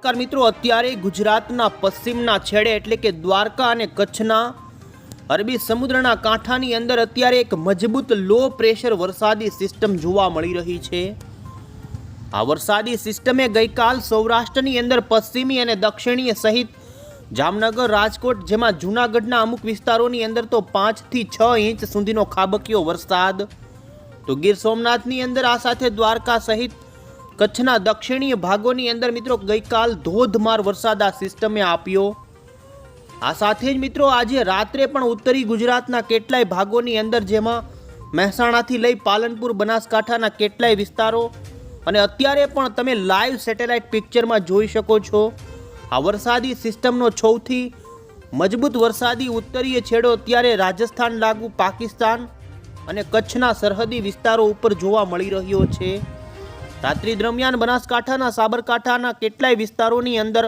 નમસ્કાર મિત્રો, અત્યારે ગુજરાતના પશ્ચિમના છેડે એટલે કે દ્વારકા અને કચ્છના અરબી સમુદ્રના કાંઠાની અંદર અત્યારે એક મજબૂત લો પ્રેશર વરસાદી સિસ્ટમ જોવા મળી રહી છે. આ વરસાદી સિસ્ટમે ગઈકાલ સૌરાષ્ટ્રની અંદર પશ્ચિમી અને દક્ષિણીય સહિત જામનગર, રાજકોટ જેમાં જૂનાગઢના અમુક વિસ્તારોની અંદર તો પાંચથી છ ઇંચ સુધીનો ખાબકીયો વરસાદ. તો ગીર સોમનાથની અંદર આ સાથે દ્વારકા સહિત કચ્છના દક્ષિણીય ભાગોની અંદર મિત્રો ગઈકાલ ધોધમાર વરસાદ આ સિસ્ટમે આપ્યો. આ સાથે જ મિત્રો આજે રાત્રે પણ ઉત્તરી ગુજરાતના કેટલાય ભાગોની અંદર જેમાં મહેસાણાથી લઈ પાલનપુર, બનાસકાંઠાના કેટલાય વિસ્તારો અને અત્યારે પણ તમે લાઈવ સેટેલાઇટ પિક્ચરમાં જોઈ શકો છો. આ વરસાદી સિસ્ટમનો સૌથી મજબૂત વરસાદી ઉત્તરીય છેડો અત્યારે રાજસ્થાન લાગુ, પાકિસ્તાન અને કચ્છના સરહદી વિસ્તારો ઉપર જોવા મળી રહ્યો છે. રાત્રિ દરમિયાન બનાસકાંઠાના સાબરકાંઠાના કેટલાય વિસ્તારોની અંદર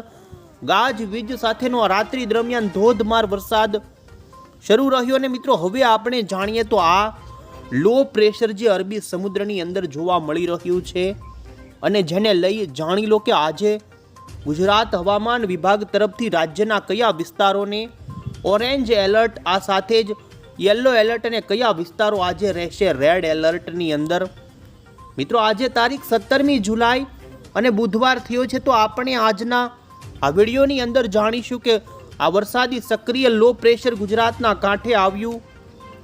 ગાજ વીજ સાથેનો રાત્રિ દરમિયાન ધોધમાર વરસાદ શરૂ રહ્યો અને મિત્રો, હવે આપણે જાણીએ તો આ લો પ્રેશર જે અરબી સમુદ્રની અંદર જોવા મળી રહ્યું છે અને જેને લઈ જાણી લો કે આજે ગુજરાત હવામાન વિભાગ તરફથી રાજ્યના કયા વિસ્તારોને ઓરેન્જ એલર્ટ આ સાથે જ યલો એલર્ટ અને કયા વિસ્તારો આજે રહેશે? રેડ એલર્ટની અંદર મિત્રો, આજે તારીખ સત્તરમી જુલાઈ અને બુધવાર થયો છે, તો આપણે આજના આ વિડીયોની અંદર જાણીશું કે આ વરસાદી સક્રિય લો પ્રેશર ગુજરાતના કાંઠે આવ્યું.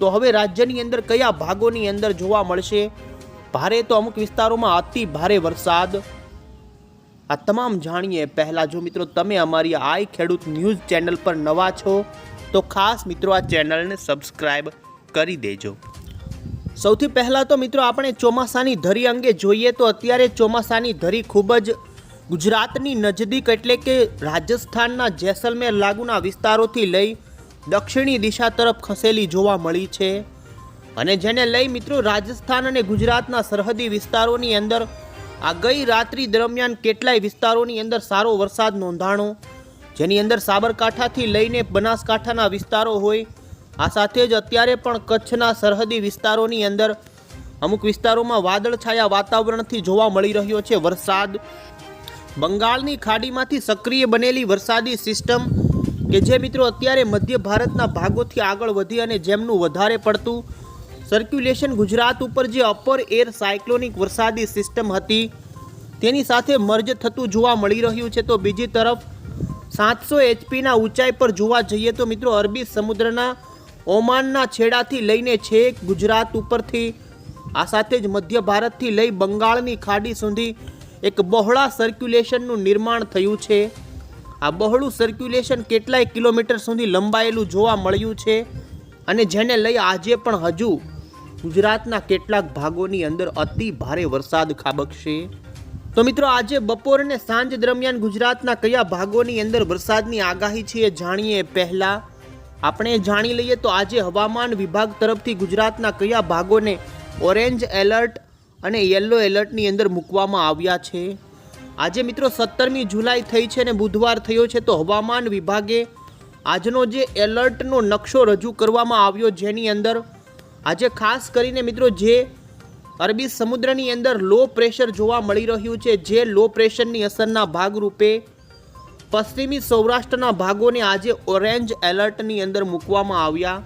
તો હવે રાજ્યની અંદર કયા ભાગોની અંદર જોવા મળશે? ભારે તો અમુક વિસ્તારોમાં અતિ ભારે વરસાદ. આ તમામ જાણીએ. પહેલાં જો મિત્રો, તમે અમારી આઈ ખેડૂત ન્યૂઝ ચેનલ પર નવા છો, તો ખાસ મિત્રો આ ચેનલને સબસ્ક્રાઈબ કરી દેજો. સૌથી પહેલાં તો મિત્રો આપણે ચોમાસાની ધરી અંગે જોઈએ તો અત્યારે ચોમાસાની ધરી ખૂબ જ ગુજરાતની નજદીક એટલે કે રાજસ્થાનના જેસલમેર લાગુના વિસ્તારોથી લઈ દક્ષિણી દિશા તરફ ખસેલી જોવા મળી છે. અને જેને લઈ મિત્રો રાજસ્થાન અને ગુજરાતના સરહદી વિસ્તારોની અંદર આ ગઈ રાત્રિ દરમિયાન કેટલાય વિસ્તારોની અંદર સારો વરસાદ નોંધાણો, જેની અંદર સાબરકાંઠાથી લઈને બનાસકાંઠાના વિસ્તારો હોય આ સાથે જ અત્યારે પણ કચ્છના સરહદી વિસ્તારોની અંદર અમુક વિસ્તારોમાં વાદળછાયા વાતાવરણથી જોવા મળી રહ્યો છે. વરસાદ. બંગાળની ખાડીમાંથી સક્રિય બનેલી વરસાદી સિસ્ટમ કે જે મિત્રો અત્યારે મધ્ય ભારતના ભાગોથી આગળ વધી અને જેમનું વધારે પડતું સર્ક્યુલેશન ગુજરાત ઉપર જે અપર એર સાયક્લોનિક વરસાદી સિસ્ટમ હતી, તેની સાથે મર્જ થતું જોવા મળી રહ્યું છે. તો બીજી તરફ સાતસો એચપીના ઊંચાઈ પર જોવા જઈએ તો મિત્રો અરબી સમુદ્રના ઓમાનના છેડાથી લઈને છેક ગુજરાત ઉપરથી, આ સાથે જ મધ્ય ભારતથી લઈ બંગાળની ખાડી સુધી એક બહોળા સર્ક્યુલેશનનું નિર્માણ થયું છે. આ બહોળું સર્ક્યુલેશન કેટલાય કિલોમીટર સુધી લંબાયેલું જોવા મળ્યું છે અને જેને લઈ આજે પણ હજુ ગુજરાતના કેટલાક ભાગોની અંદર અતિ ભારે વરસાદ ખાબકશે. તો મિત્રો, આજે બપોર અને સાંજ દરમિયાન ગુજરાતના કયા ભાગોની અંદર વરસાદની આગાહી છે એ જાણીએ પહેલા. આપણે જાણી લઈએ તો આજે હવામાન વિભાગ તરફથી ગુજરાતના કયા ભાગોને ઓરેન્જ એલર્ટ અને યલો એલર્ટની અંદર મૂકવામાં આવ્યા છે? આજે મિત્રો સત્તરમી જુલાઈ થઈ છે અને બુધવાર થયો છે, તો હવામાન વિભાગે આજનો જે એલર્ટનો નકશો રજૂ કરવામાં આવ્યો જેની અંદર આજે ખાસ કરીને મિત્રો જે અરબી સમુદ્રની અંદર લો પ્રેશર જોવા મળી રહ્યું છે, જે લો પ્રેશરની અસરના ભાગરૂપે પશ્ચિમી સૌરાષ્ટ્રના ભાગોને આજે ઓરેન્જ એલર્ટની અંદર મૂકવામાં આવ્યા.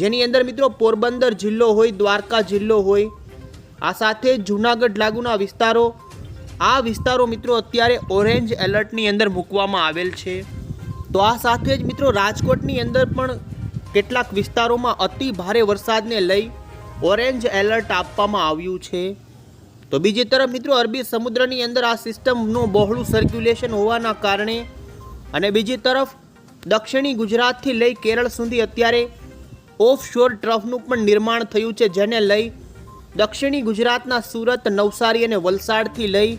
જેની અંદર મિત્રો પોરબંદર જિલ્લો હોય, દ્વારકા જિલ્લો હોય, આ સાથે જૂનાગઢ લાગુના વિસ્તારો, આ વિસ્તારો મિત્રો અત્યારે ઓરેન્જ એલર્ટની અંદર મૂકવામાં આવેલ છે. તો આ સાથે જ મિત્રો રાજકોટની અંદર પણ કેટલાક વિસ્તારોમાં અતિ ભારે વરસાદને લઈ ઓરેન્જ એલર્ટ આપવામાં આવ્યું છે. તો બીજી તરફ મિત્રો અરબી સમુદ્રની અંદર આ સિસ્ટમનું બહોળું સર્ક્યુલેશન હોવાના કારણે અને બીજી તરફ દક્ષિણી ગુજરાતથી લઈ કેરળ સુધી અત્યારે ઓફ શોર ટ્રફનું પણ નિર્માણ થયું છે, જેને લઈ દક્ષિણી ગુજરાતના સુરત, નવસારી અને વલસાડથી લઈ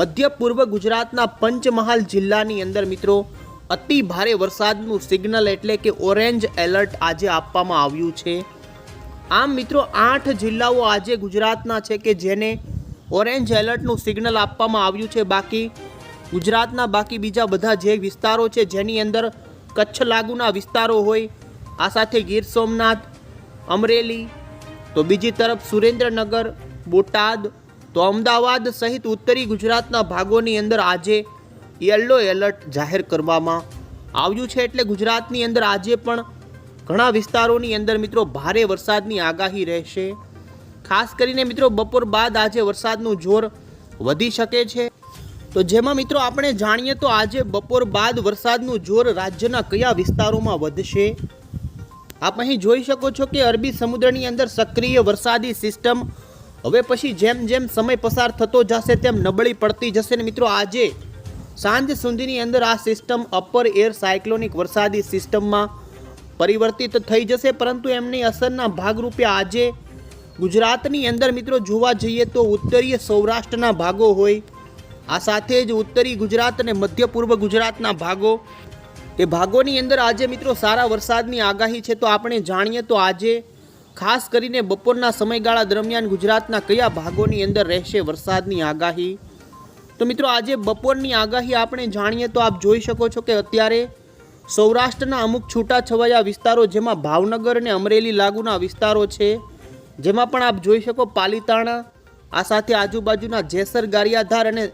મધ્ય પૂર્વ ગુજરાતના પંચમહાલ જિલ્લાની અંદર મિત્રો અતિ ભારે વરસાદનું સિગ્નલ એટલે કે ઓરેન્જ એલર્ટ આજે આપવામાં આવ્યું છે. આમ મિત્રો, આઠ જિલ્લાઓ આજે ગુજરાતના છે કે જેને ઓરેન્જ એલર્ટનું સિગ્નલ આપવામાં આવ્યું છે. બાકી ગુજરાતના બાકી બીજા બધા જે વિસ્તારો છે, જેની અંદર કચ્છ લાગુના વિસ્તારો હોય, આ સાથે ગીર સોમનાથ, અમરેલી, તો બીજી તરફ સુરેન્દ્રનગર, બોટાદ, તો અમદાવાદ સહિત ઉત્તરી ગુજરાતના ભાગોની અંદર આજે યલો એલર્ટ જાહેર કરવામાં આવ્યું છે. એટલે ગુજરાતની અંદર આજે પણ ઘણા વિસ્તારોની અંદર મિત્રો ભારે વરસાદની આગાહી રહેશે. ખાસ કરીને મિત્રો બપોર બાદ આજે વરસાદનું જોર વધી શકે છે. તો જેમાં મિત્રો આપણે જાણીએ તો આજે બપોર બાદ વરસાદનું જોર રાજ્યના કયા વિસ્તારોમાં વધશે? આપ અહીં જોઈ શકો છો કે અરબી સમુદ્રની અંદર સક્રિય વરસાદી સિસ્ટમ હવે પછી જેમ જેમ સમય પસાર થતો જશે તેમ નબળી પડતી જશે ને મિત્રો આજે સાંજ સુધીની અંદર આ સિસ્ટમ અપર એર સાયક્લોનિક વરસાદી સિસ્ટમમાં પરિવર્તિત થઈ જશે, પરંતુ એમની અસરના ભાગરૂપે આજે ગુજરાતની અંદર મિત્રો જોવા જઈએ તો ઉત્તરીય સૌરાષ્ટ્રના ભાગો હોય. આ સાથે જ ઉત્તરી ગુજરાત અને મધ્ય પૂર્વ ગુજરાતના ભાગો. એ ભાગોની અંદર આજે મિત્રો સારા વરસાદની આગાહી છે, તો આપણે જાણીએ તો આજે ખાસ કરીને બપોરના સમયગાળા દરમિયાન ગુજરાતના કયા ભાગોની અંદર રહેશે વરસાદની આગાહી. તો મિત્રો આજે બપોરની આગાહી આપણે જાણીએ તો આપ જોઈ શકો છો કે અત્યારે સૌરાષ્ટ્રના અમુક છૂટાછવાયા વિસ્તારો જેમાં ભાવનગર અને અમરેલી લાગુના વિસ્તારો છે, જેમાં પણ આપ જોઈ શકો પાલીતાણા, આ સાથે આજુબાજુના જેસર ગારિયાધાર અને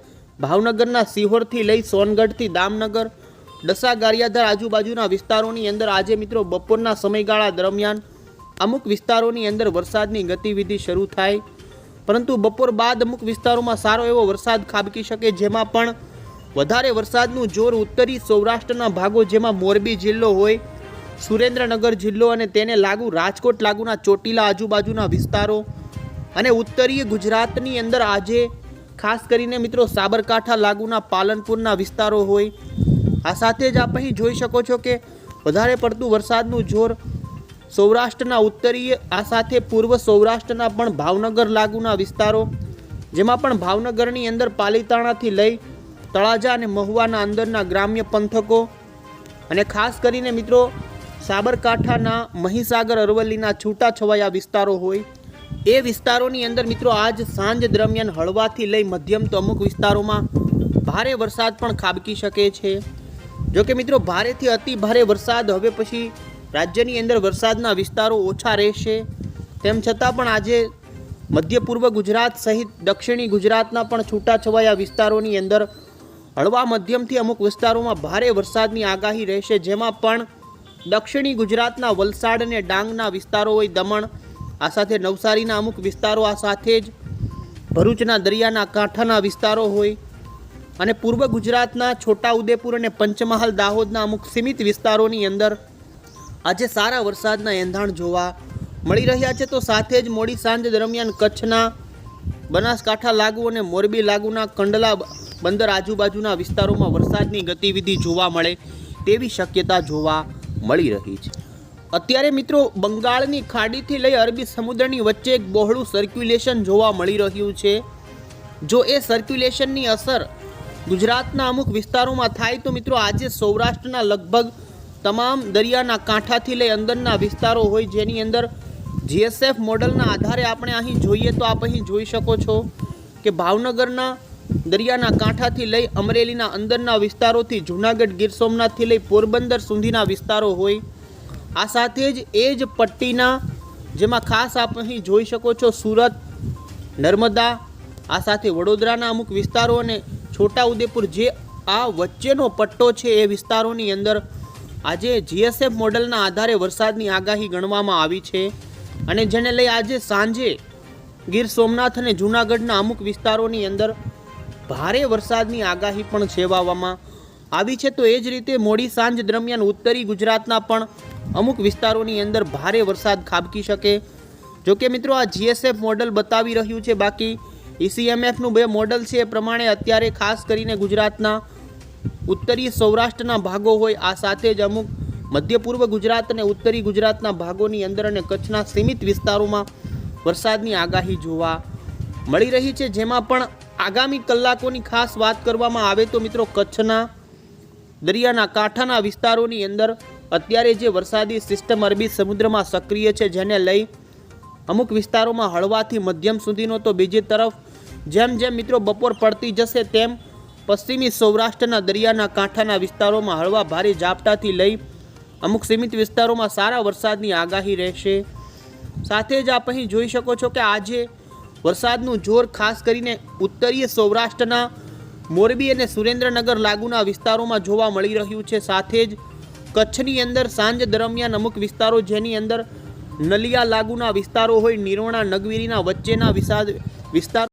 ભાવનગરના સિહોરથી લઈ સોનગઢથી દામનગર ડસા ગારિયાધાર આજુબાજુના વિસ્તારોની અંદર આજે મિત્રો બપોરના સમયગાળા દરમિયાન અમુક વિસ્તારોની અંદર વરસાદની ગતિવિધિ શરૂ થાય. પરંતુ બપોર બાદ અમુક વિસ્તારોમાં સારો એવો વરસાદ ખાબકી શકે, જેમાં પણ વધારે વરસાદનું જોર ઉત્તરી સૌરાષ્ટ્રના ભાગો જેમાં મોરબી જિલ્લો હોય, સુરેન્દ્રનગર જિલ્લો અને તેને લાગુ રાજકોટ લાગુના ચોટીલા આજુબાજુના વિસ્તારો અને ઉત્તરીય ગુજરાતની અંદર આજે, ખાસ કરીને મિત્રો સાબરકાંઠા લાગુના પાલનપુરના વિસ્તારો હોય. આ સાથે જ આપ અહીં જોઈ શકો છો કે વધારે પડતું વરસાદનું જોર સૌરાષ્ટ્રના ઉત્તરીય, આ સાથે પૂર્વ સૌરાષ્ટ્રના પણ ભાવનગર લાગુના વિસ્તારો, જેમાં પણ ભાવનગરની અંદર પાલીતાણાથી લઈ તળાજા અને મહુવાના અંદરના ગ્રામ્ય પંથકો અને ખાસ કરીને મિત્રો સાબરકાંઠાના મહીસાગર અરવલ્લીના છૂટાછવાયા વિસ્તારો હોય, એ વિસ્તારોની અંદર મિત્રો આજ સાંજ દરમિયાન હળવાથી લઈ મધ્યમ તો અમુક વિસ્તારોમાં ભારે વરસાદ પણ ખાબકી શકે છે. જોકે મિત્રો ભારેથી અતિ ભારે વરસાદ હવે પછી રાજ્યની અંદર વરસાદના વિસ્તારો ઓછા રહેશે. તેમ છતાં પણ આજે મધ્ય પૂર્વ ગુજરાત સહિત દક્ષિણી ગુજરાતના પણ છૂટાછવાયા વિસ્તારોની અંદર હળવા મધ્યમથી અમુક વિસ્તારોમાં ભારે વરસાદની આગાહી રહેશે, જેમાં પણ દક્ષિણી ગુજરાતના વલસાડ અને ડાંગના વિસ્તારો હોય દમણ, આ સાથે નવસારીના અમુક વિસ્તારો, આ સાથે જ ભરૂચના દરિયાના કાંઠાના વિસ્તારો હોય અને પૂર્વ ગુજરાતના છોટાઉદેપુર અને પંચમહાલ દાહોદના અમુક સીમિત વિસ્તારોની અંદર આજે સારા વરસાદના એંધાણ જોવા મળી રહ્યા છે. તો સાથે જ મોડી સાંજ દરમિયાન કચ્છના બનાસકાંઠા લાગુ અને મોરબી લાગુના કંડલા બંદર આજુબાજુના વિસ્તારોમાં વરસાદની ગતિવિધિ જોવા મળે તેવી શક્યતા જોવા મળી રહી છે. અત્યારે મિત્રો બંગાળની ખાડીથી લઈ અરબી સમુદ્રની વચ્ચે એક બહોળું સર્ક્યુલેશન જોવા મળી રહ્યું છે. જો એ સર્ક્યુલેશનની અસર ગુજરાતના અમુક વિસ્તારોમાં થાય તો મિત્રો આજે સૌરાષ્ટ્રના લગભગ તમામ દરિયાના કાંઠાથી લઈ અંદરના વિસ્તારો હોય જેની અંદર જીએસએફ મોડલના આધારે આપણે અહીં જોઈએ તો આપ અહીં જોઈ શકો છો કે ભાવનગરના દરિયાના કાંઠાથી લઈ અમરેલીના અંદરના વિસ્તારોથી જૂનાગઢ ગીર સોમનાથથી લઈ પોરબંદર સુધીના વિસ્તારો હોય. આ સાથે જ એ જ પટ્ટીના જેમાં ખાસ આપ અહીં જોઈ શકો છો સુરત, નર્મદા, આ સાથે વડોદરાના અમુક વિસ્તારો અને છોટાઉદેપુર જે આ વચ્ચેનો પટ્ટો છે એ વિસ્તારોની અંદર આજે જીએસએફ મોડલના આધારે વરસાદની આગાહી ગણવામાં આવી છે. અને જેને લઈ આજે સાંજે ગીર સોમનાથ અને જૂનાગઢના અમુક વિસ્તારોની અંદર ભારે વરસાદની આગાહી પણ સેવાવામાં આવી છે. તો એ જ રીતે મોડી સાંજ દરમિયાન ઉત્તરી ગુજરાતના પણ અમુક વિસ્તારોની અંદર ભારે વરસાદ ખાબકી શકે. જો કે મિત્રો આ જીએસએફ મોડલ બતાવી રહ્યું છે. બાકી ઈસીએમએફનું બે મોડલ છે. એ પ્રમાણે અત્યારે ખાસ કરીને ગુજરાતના ઉત્તરીય સૌરાષ્ટ્રના ભાગો હોય, આ સાથે જ અમુક મધ્ય પૂર્વ ગુજરાત અને ઉત્તરી ગુજરાતના ભાગોની અંદર અને કચ્છના સીમિત વિસ્તારોમાં વરસાદની આગાહી જોવા મળી રહી છે. જેમાં પણ આગામી કલાકોની ખાસ વાત કરવામાં આવે તો મિત્રો કચ્છના, દરિયાના કાંઠાના વિસ્તારોની અંદર અત્યારે જે વરસાદી સિસ્ટમ અરબી સમુદ્રમાં સક્રિય છે, જેને લઈ અમુક વિસ્તારોમાં હળવાથી મધ્યમ સુધીનો તો બીજી તરફ જેમ જેમ મિત્રો બપોર પડતી જશે તેમ પશ્ચિમી સૌરાષ્ટ્રના દરિયાના કાંઠાના વિસ્તારોમાં હળવા ભારે ઝાપટાથી લઈ અમુક સીમિત વિસ્તારોમાં સારા વરસાદની આગાહી રહેશે. સાથે જ આપ અહીં જોઈ શકો છો કે આજે વરસાદનું જોર ખાસ કરીને ઉત્તરીય સૌરાષ્ટ્રના મોરબી અને સુરેન્દ્રનગર લાગુના વિસ્તારોમાં જોવા મળી રહ્યું છે. સાથે જ કચ્છની અંદર સાંજ દરમિયાન અમુક વિસ્તારો જેની અંદર નલિયા લાગુના વિસ્તારો હોય, નિરોણા, નગવીરીના વચ્ચેના વિસા વિસ્તાર